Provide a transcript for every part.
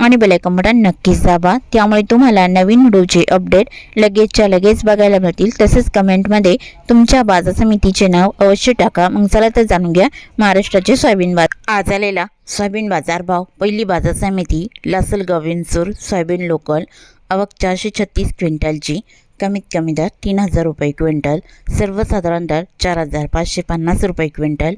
आणि bell icon button नक्कीच दाबा. त्यामुळे तुम्हाला नवीन व्हिडिओचे अपडेट लगेचच्या लगेच बघायला मिळतील. तसेच कमेंटमध्ये तुमच्या बाजार समितीचे नाव अवश्य टाका. मग चला तर जाणून घ्या महाराष्ट्राचे सोयाबीन बाजार. आज आलेला सोयाबीन बाजार भाव. पहिली बाजार समिती लासलगाव विंचूर सोयाबीन लोकल. आवक चारशे छत्तीस क्विंटलची. कमीत कमी दर तीन हजार रुपये क्विंटल. सर्वसाधारण दर चार हजार पाचशे पन्नास रुपये क्विंटल.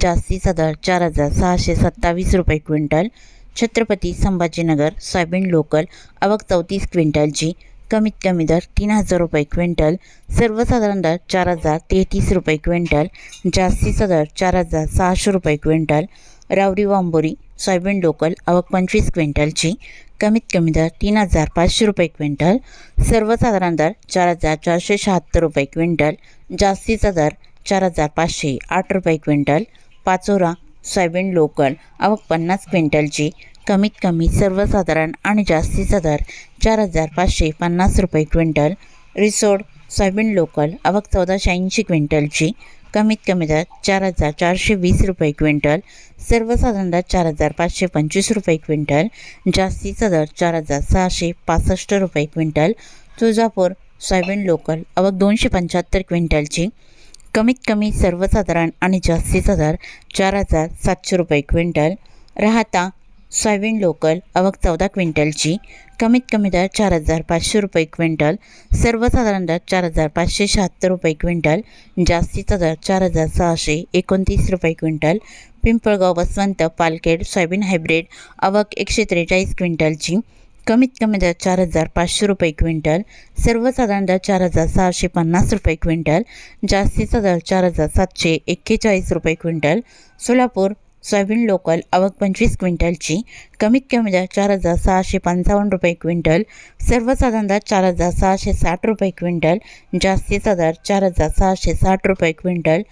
जास्तीचा दर चार हजार सहाशे सत्तावीस रुपये quintal. Chhatrapati Sambhajinagar soybean local आवक चौतीस क्विंटलची कमीत कमी दर तीन हजार रुपये क्विंटल सर्वसाधारण दर चार हजार तेहतीस रुपये क्विंटल जास्तीचा दर चार हजार सहाशे रुपये क्विंटल रावरी वांबोरी सोयाबीन लोकल आवक पंचवीस क्विंटलची कमीत कमी दर तीन हजार पाचशे रुपये क्विंटल सर्वसाधारण दर चार हजार चारशे शहात्तर रुपये क्विंटल जास्तीचा दर चार हजार पाचशे आठ रुपये क्विंटल पाचोरा सोयाबीन लोकल आवक पन्नास क्विंटलची कमीत कमी सर्वसाधारण आणि जास्तीचा दर चार हजार पाचशे पन्नास रुपये क्विंटल. रिसोड सोयाबीन लोकल आवक चौदाशे ऐंशी क्विंटलची कमीत कमी दर चार हजार चारशे वीस रुपये क्विंटल. सर्वसाधारण दर चार हजार पाचशे पंचवीस रुपये क्विंटल. जास्तीचा दर चार हजार सहाशे पासष्ट रुपये क्विंटल. तुळजापूर सोयाबीन लोकल आवक दोनशे पंच्याहत्तर क्विंटलची कमीत कमी सर्वसाधारण आणि जास्तीचा दर चार हजार सातशे रुपये क्विंटल. राहता सोयाबीन लोकल अवक चौदा क्विंटलची. कमीत कमी दर चार हजार पाचशे रुपये क्विंटल. सर्वसाधारण दर चार हजार पाचशे शहात्तर रुपये क्विंटल. जास्तीचा दर चार हजार सहाशे एकोणतीस रुपये quintal. Pimpalgaon Baswant Palkhed soybean hybrid अवक एकशे त्रेचाळीस क्विंटलची. कमीत कमी दर चार हजार पाचशे रुपये क्विंटल सर्वसाधारण दर चार हजार सहाशे पन्नास रुपये क्विंटल जास्तीचा दर चार हजार सातशे एक्केचाळीस रुपये क्विंटल सोलापूर सोयाबीन लोकल आवक पंचवीस क्विंटलची कमीत कमी दर चार हजार सहाशे पंचावन्न रुपये क्विंटल सर्वसाधारण दर चार हजार सहाशे साठ रुपये क्विंटल जास्तीचा दर चार हजार सहाशे साठ रुपये क्विंटल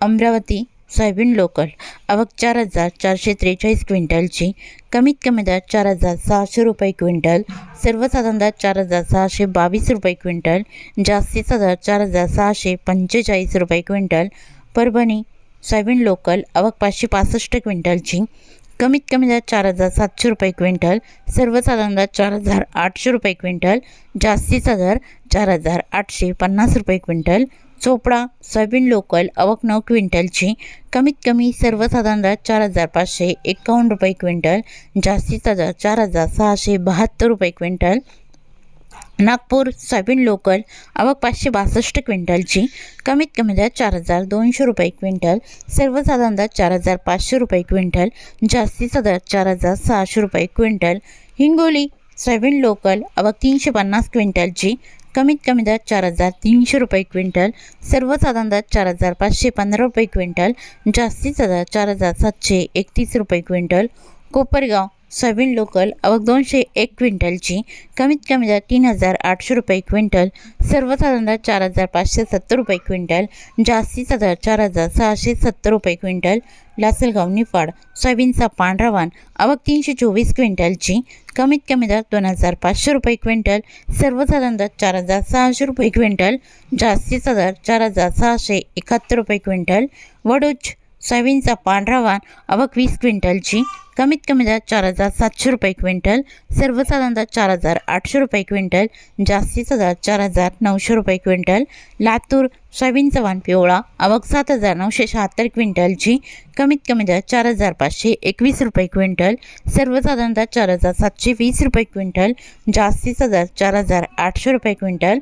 अमरावती सोयाबीन लोकल. आवक चार हजार चारशे त्रेचाळीस क्विंटलची. कमीत कमी दर चार हजार सहाशे रुपये क्विंटल. सर्वसाधारण दर चार हजार सहाशे बावीस रुपये क्विंटल. जास्तीचा दर चार हजार सहाशे पंचेचाळीस रुपये क्विंटल. परभणी सोयाबीन लोकल आवक पाचशे पासष्ट क्विंटलची. कमीत कमी दर चार हजार सातशे रुपये क्विंटल. सर्वसाधारण दर चार हजार आठशे रुपये क्विंटल. जास्तीचा दर चार हजार आठशे पन्नास रुपये क्विंटल. चोपडा सोयाबीन लोकल आवक नऊ क्विंटलची कमीत कमी सर्वसाधारण दर चार हजार पाचशे एकावन्न रुपये क्विंटल जास्तीचा दर चार हजार सहाशे बहात्तर रुपये क्विंटल. नागपूर सोयाबीन लोकल आवक पाचशे बासष्ट क्विंटलची कमीत कमी दर चार हजार दोनशे रुपये क्विंटल सर्वसाधारण दर चार हजार पाचशे रुपये क्विंटल जास्तीचा दर चार हजार सहाशे रुपये क्विंटल. हिंगोली सोयाबीन लोकल आवक तीनशे पन्नास क्विंटलची कमीत कमी दर चार हजार तीनशे रुपये क्विंटल सर्वसाधारण दर चार हजार पाचशे पंधरा रुपये क्विंटल जास्तीचा दर चार हजार सातशे एकतीस रुपये क्विंटल. कोपरगाव सोयाबीन लोकल आवक दोनशे एक क्विंटलची कमीत कमी दर तीन हजार आठशे रुपये क्विंटल सर्वसाधारण दर चार हजार पाचशे सत्तर रुपये क्विंटल जास्तीचा दर चार हजार सहाशे सत्तर रुपये क्विंटल. लासलगाव निफाड सोयाबीनचा पांढरा वाण आवक तीनशे चोवीस क्विंटलची कमीत कमी दर दोन हजार पाचशे रुपये क्विंटल सर्वसाधारण दर चार हजार सहाशे रुपये क्विंटल जास्तीचा दर चार हजार सहाशे एकाहत्तर रुपये क्विंटल वडूच सोयाबीनचा पांढरा वाण अवक वीस क्विंटलची कमीत कमी दर चार हजार सातशे रुपये क्विंटल सर्वसाधारण दर चार हजार आठशे रुपये क्विंटल जास्तीचा दर चार हजार नऊशे रुपये क्विंटल लातूर सोयाबीनचा वाण पिवळा आवक सात हजार नऊशे शहात्तर क्विंटलची कमीत कमी दर चार हजार पाचशे एकवीस रुपये क्विंटल सर्वसाधारण दर चार हजार सातशे वीस रुपये क्विंटल जास्तीचा दर चार हजार आठशे रुपये क्विंटल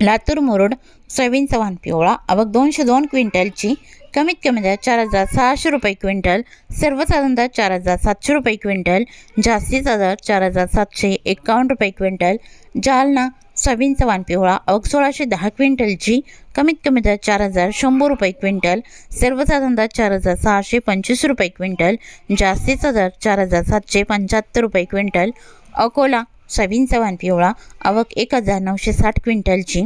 लातूर मुरुड सोयाबीन वाण पिवळा आवक दोनशे दोन क्विंटलची कमीत कमी दर चार हजार सहाशे रुपये क्विंटल सर्वसाधारण दर चार हजार सातशे रुपये क्विंटल जास्तीचा दर चार हजार सातशे एकावन्न रुपये क्विंटल जालना सोयाबीन वाण पिवळा अवघ सोळाशे दहा क्विंटलची कमीत कमी दर चार हजार शंभर रुपये क्विंटल सर्वसाधारण दर चार हजार सहाशे पंचवीस रुपये क्विंटल जास्तीचा दर चार हजार सातशे पंच्याहत्तर रुपये क्विंटल अकोला सोयाबीनचा वाण पिवळा आवक एक हजार नऊशे साठ क्विंटलची.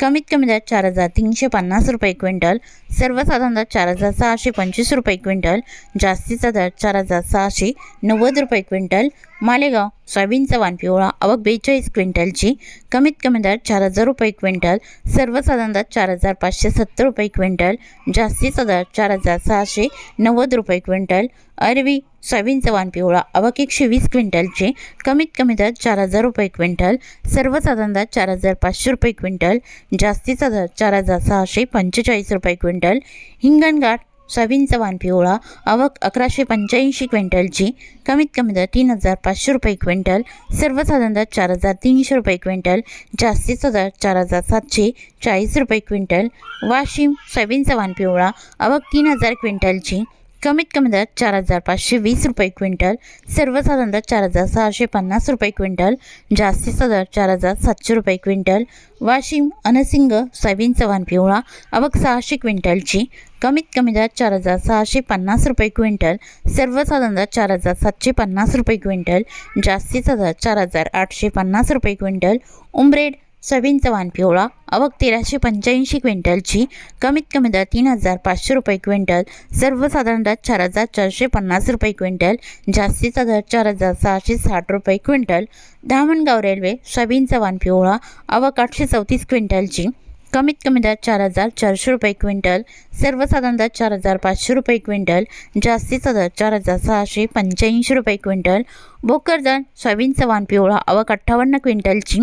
कमीत कमी दर चार हजार तीनशे पन्नास रुपये क्विंटल. सर्वसाधारण दर चार हजार सहाशे पंचवीस रुपये क्विंटल. जास्तीचा दर चार हजार सहाशे नव्वद रुपये क्विंटल. मालेगाव सोयाबीनचा वाण पिवळा आवक बेचाळीस क्विंटलची कमीत कमी दर चार हजार रुपये क्विंटल सर्वसाधारण दर चार हजार पाचशे सत्तर रुपये क्विंटल जास्तीचा दर चार हजार सहाशे नव्वद रुपये क्विंटल अरवी सोयाबीनचा वाण पिवळा आवक एकशे वीस क्विंटलची कमीत कमी दर चार हजार रुपये क्विंटल सर्वसाधारण दर चार हजार पाचशे रुपये क्विंटल जास्तीचा दर चार हजार सहाशे पंचेचाळीस रुपये क्विंटल हिंगणघाट सोयाबीनचा वाण पिवळा आवक अकराशे पंच्याऐंशी क्विंटलची कमीत कमी दर तीन हजार पाचशे रुपये क्विंटल सर्वसाधारण दर चार हजार तीनशे रुपये क्विंटल जास्तीचा दर चार हजार सातशे चाळीस रुपये क्विंटल वाशिम सोयाबीनचा वाण पिवळा आवक तीन हजार क्विंटलची कमीत कमी दरात चार हजार पाचशे वीस रुपये क्विंटल सर्वसाधारण दर चार हजार सहाशे पन्नास रुपये क्विंटल जास्तीचा दर चार हजार सातशे रुपये क्विंटल वाशिम अनसिंग सोयाबीन चव्हाण पिवळा अवक सहाशे क्विंटलची कमीत कमी दरात चार हजार सहाशे पन्नास रुपये क्विंटल सर्वसाधारण दर चार हजार सातशे पन्नास रुपये क्विंटल जास्तीचा दर चार हजार आठशे पन्नास रुपये क्विंटल उमरेड सोयाबीनचा वाण पिवळा अवघ तेराशे पंच्याऐंशी क्विंटलची कमीत कमी दर तीन हजार पाचशे रुपये क्विंटल सर्वसाधारण दर चार हजार चारशे पन्नास रुपये क्विंटल जास्तीचा दर चार हजार सहाशे साठ रुपये क्विंटल. धामणगाव रेल्वे सोयाबीनचा वाण पिवळा अवघ आठशे चौतीस क्विंटलची कमीत कमी दर चार हजार चारशे रुपये क्विंटल सर्वसाधारण दर चार हजार पाचशे रुपये क्विंटल जास्तीचा दर चार हजार सहाशे पंच्याऐंशी रुपये क्विंटल भोकरदन सोयाबीनचा वाण पिवळा आवक अठ्ठावन्न क्विंटलची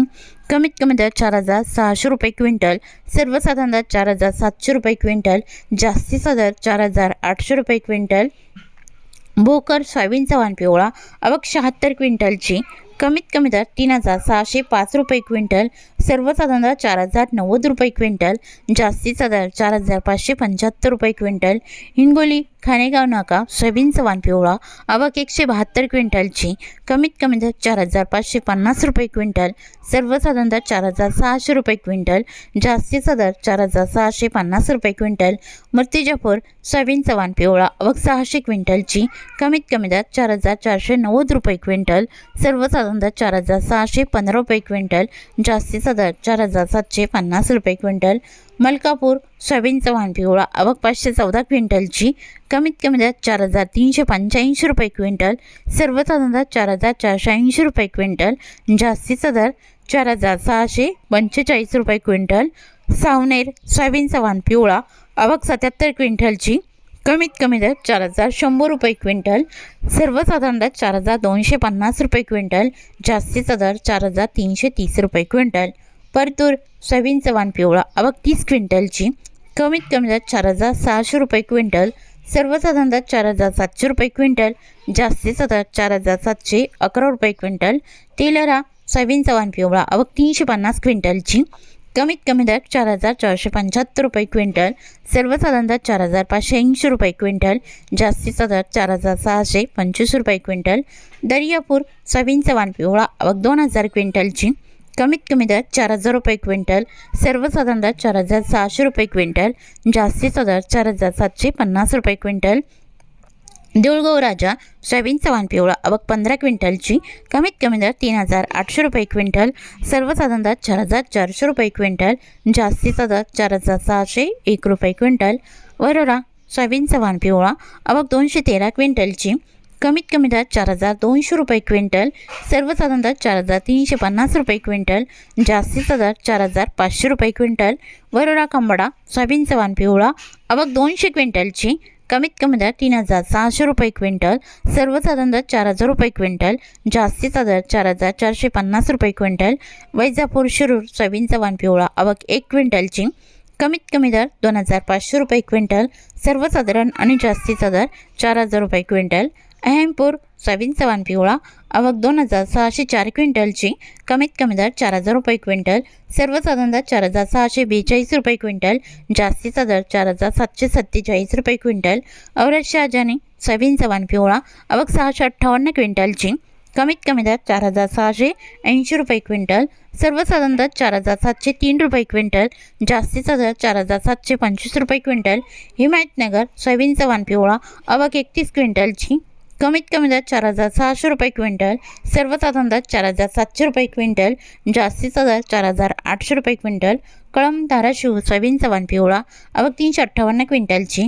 कमीत कमी दर चार हजार सहाशे रुपये क्विंटल सर्वसाधारण दर चार हजार सातशे रुपये क्विंटल जास्तीचा दर चार हजार आठशे रुपये क्विंटल भोकर सोयाबीनचा वाण पिवळा आवक शहात्तर क्विंटलची कमीत कमी दर तीन हजार सहाशे पाच रुपये क्विंटल सर्वसाधारण दर चार हजार नव्वद रुपये क्विंटल जास्तीचा दर चार हजार पाचशे पंच्याहत्तर रुपये क्विंटल. हिंगोली खाणेगाव नाका सोयाबीन चवान पिवळा आवक एकशे बहात्तर क्विंटलची कमीत कमी दर चार हजार पाचशे पन्नास रुपये क्विंटल सर्वसाधारण दर चार हजार सहाशे रुपये क्विंटल जास्तीचा दर चार हजार सहाशे पन्नास रुपये क्विंटल. मूर्तिजापूर सोयाबीन चव्हाण पिवळा आवक सहाशे क्विंटलची कमीत कमी दर चार हजार चारशे नव्वद रुपये क्विंटल सर्वसाधारण दर चार हजार सहाशे पंधरा रुपये क्विंटल जास्तीचा दर चार हजार सातशे पन्नास रुपये क्विंटल. मलकापूर सोयाबीनचा वाहन पिवळा आवक पाचशे चौदा क्विंटलची कमीत कमी दर चार हजार तीनशे पंच्याऐंशी रुपये क्विंटल. सर्वसाधारण दर चार हजार चारशे ऐंशी रुपये क्विंटल. जास्तीचा दर चार हजार सहाशे पंचेचाळीस रुपये क्विंटल. सावनेर सोयाबीनचा वाहन पिवळा आवक सत्याहत्तर क्विंटलची कमीत कमी दर चार हजार शंभर रुपये क्विंटल सर्वसाधारण दर चार हजार दोनशे पन्नास रुपये क्विंटल जास्तीचा दर चार हजार तीनशे तीस रुपये क्विंटल. परतूर सोयाबीन वाण पिवळा आवक तीस क्विंटलची कमीत कमी दर चार हजार सहाशे रुपये क्विंटल सर्वसाधारण दर चार हजार सातशे रुपये क्विंटल जास्तीचा दर चार हजार सातशे अकरा रुपये क्विंटल. तेलरा सोयाबीनचा वाण पिवळा आवक तीनशे पन्नास क्विंटलची कमीत कमी दर चार हजार चारशे पंच्याहत्तर रुपये क्विंटल सर्वसाधारण दर चार हजार पाचशे ऐंशी रुपये क्विंटल जास्तीचा दर चार हजार सहाशे पंचवीस रुपये क्विंटल दर्यापूर सोयाबीनचा वाण पिवळा दोन हजार क्विंटलची कमीत कमी दर चार हजार रुपये क्विंटल सर्वसाधारण दर चार हजार सहाशे रुपये क्विंटल जास्तीचा दर चार हजार सातशे पन्नास रुपये क्विंटल देऊळगाव राजा सोयाबीनचा वाण पिवळा आवक पंधरा क्विंटलची कमीत कमी दर तीन हजार आठशे रुपये क्विंटल सर्वसाधारण दर चार हजार चारशे रुपये क्विंटल जास्तीचा दर चार हजार सहाशे एक रुपये क्विंटल. वरोरा सोयाबीनचा वाण पिवळा आवक दोनशे तेरा क्विंटलची कमीत कमी दर चार हजार दोनशे रुपये क्विंटल सर्वसाधारण दर चार हजार तीनशे पन्नास रुपये क्विंटल जास्तीचा दर चार हजार पाचशे रुपये क्विंटल. वरोरा कंबडा सोयाबीनचा वाण पिवळा आवक दोनशे क्विंटलची कमीत कमी दर तीन हजार सहाशे रुपये क्विंटल सर्वसाधारण दर चार हजार रुपये क्विंटल जास्तीचा दर चार हजार चारशे पन्नास रुपये क्विंटल वैजापूर शिरूर सोयाबीनचा वाण पिवळा आवक एक क्विंटलची कमीत कमी दर दोन हजार पाचशे रुपये क्विंटल सर्वसाधारण आणि जास्तीचा दर चार हजार रुपये क्विंटल अहमपूर सोयाबीनचा वाण पिवळा. आवक दोन हजार सहाशे चार क्विंटलची. कमीत कमी दर चार हजार रुपये क्विंटल. सर्वसाधारण दर चार हजार सहाशे बेचाळीस रुपये क्विंटल. जास्तीचा दर चार हजार सातशे सत्तेचाळीस रुपये क्विंटल. औरत शहाजाने सोयाबीनचा वाण पिवळा. आवक सहाशे अठ्ठावन्न क्विंटलची. कमीत कमी दर चार हजार सहाशे ऐंशी रुपये क्विंटल. सर्वसाधारण दर चार हजार सातशे तीन रुपये क्विंटल. जास्तीचा दर चार हजार सातशे पंचवीस रुपये क्विंटल. हिमायतनगर सोयाबीनचा वाण पिवळा. अवक एकतीस क्विंटलची. कमीत कमी दर चार हजार सहाशे रुपये क्विंटल सर्वसाधारण दर चार हजार सातशे रुपये क्विंटल जास्तीचा दर चार हजार आठशे रुपये क्विंटल कळम धाराशिव सोयाबीन चव्हाण पिवळा आवक तीनशे अठ्ठावन्न क्विंटलची.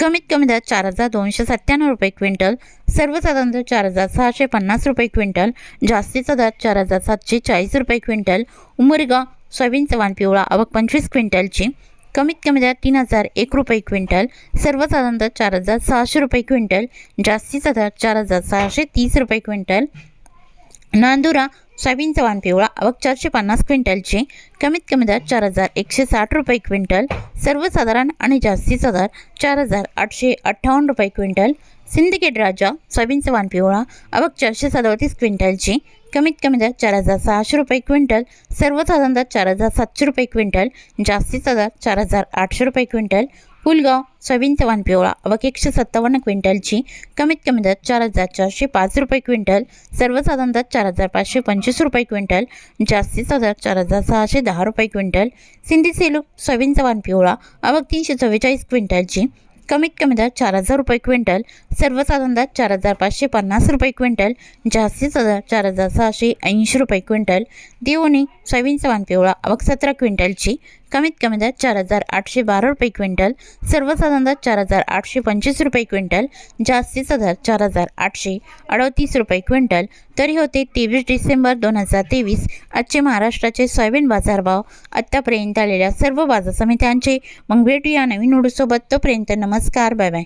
कमीत कमी दर चार हजार दोनशे सत्त्याण्णव रुपये क्विंटल सर्वसाधारण दर चार हजार सहाशे पन्नास रुपये क्विंटल जास्तीचा दर चार हजार सातशे चाळीस रुपये क्विंटल उमरगा सोयाबीन चव्हाण पिवळा आवक पंचवीस क्विंटलची. कमीत कमी दरात तीन हजार एक रुपये क्विंटल सर्वसाधारण दर चार हजार सहाशे रुपये क्विंटल जास्तीचा दर चार हजार सहाशे तीस रुपये क्विंटल नांदुरा सोयाबीन चव्हाण पिवळा आवक चारशे पन्नास क्विंटलची कमीत कमी दर चार हजार एकशे साठ रुपये क्विंटल सर्वसाधारण आणि जास्तीचा दर चार हजार आठशे अठ्ठावन्न रुपये क्विंटल सिंदखेड राजा सोयाबीन चव्हाण पिवळा आवक चारशे सदोतीस क्विंटलची कमीत कमी दर चार हजार सहाशे रुपये क्विंटल सर्वसाधारण दर चार हजार सातशे रुपये क्विंटल जास्तीचा दर चार हजार आठशे रुपये क्विंटल पुलगाव सोयाबीन वन पिवळा आवक एकशे सत्तावन्न क्विंटलची कमीत कमी दर चार हजार चारशे पाच रुपये क्विंटल सर्वसाधारण दर चार हजार पाचशे पंचवीस रुपये क्विंटल जास्तीचा दर चार हजार सहाशे दहा रुपये क्विंटल. सिंधी सेलू सोयाबीन पिवळा आवक तीनशे चव्वेचाळीस क्विंटलची कमीत कमी दर चार हजार रुपये क्विंटल सर्वसाधारण दर चार हजार पाचशे पन्नास रुपये क्विंटल जास्तीचा दर चार हजार सहाशे ऐंशी रुपये क्विंटल. देवणी सोयाबीन चव्हाण पिवळा आवक सतरा क्विंटलची कमीत कमी दर चार हजार आठशे बारा रुपये क्विंटल सर्वसाधारण दर चार हजार आठशे पंचवीस रुपये क्विंटल जास्तीचा दर चार हजार आठशे अडतीस रुपये क्विंटल. तरी होते तेवीस डिसेंबर दोन हजार तेवीस आजचे महाराष्ट्राचे सोयाबीन बाजारभाव. आत्तापर्यंत आलेल्या सर्व बाजार समित्यांचे मग भेटूया नवीन व्हिडिओसोबत तोपर्यंत नमस्कार बाय बाय.